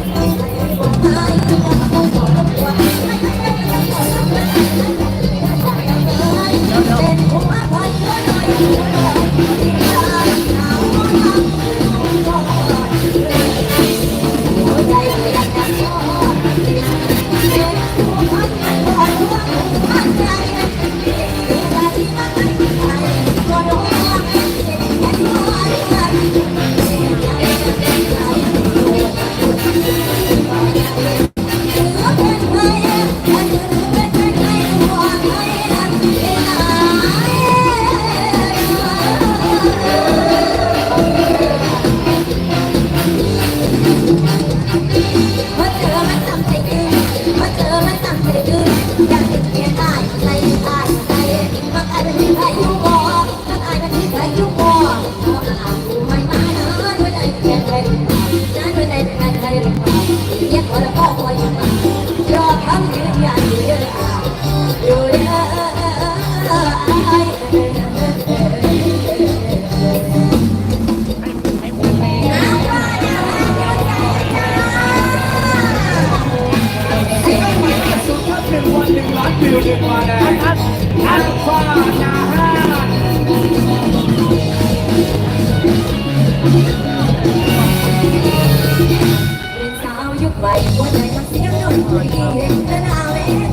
Thank you. สาวยุคใหม่คนไหนทำเสียงน้องหอยเห็นแต่หน้าเล่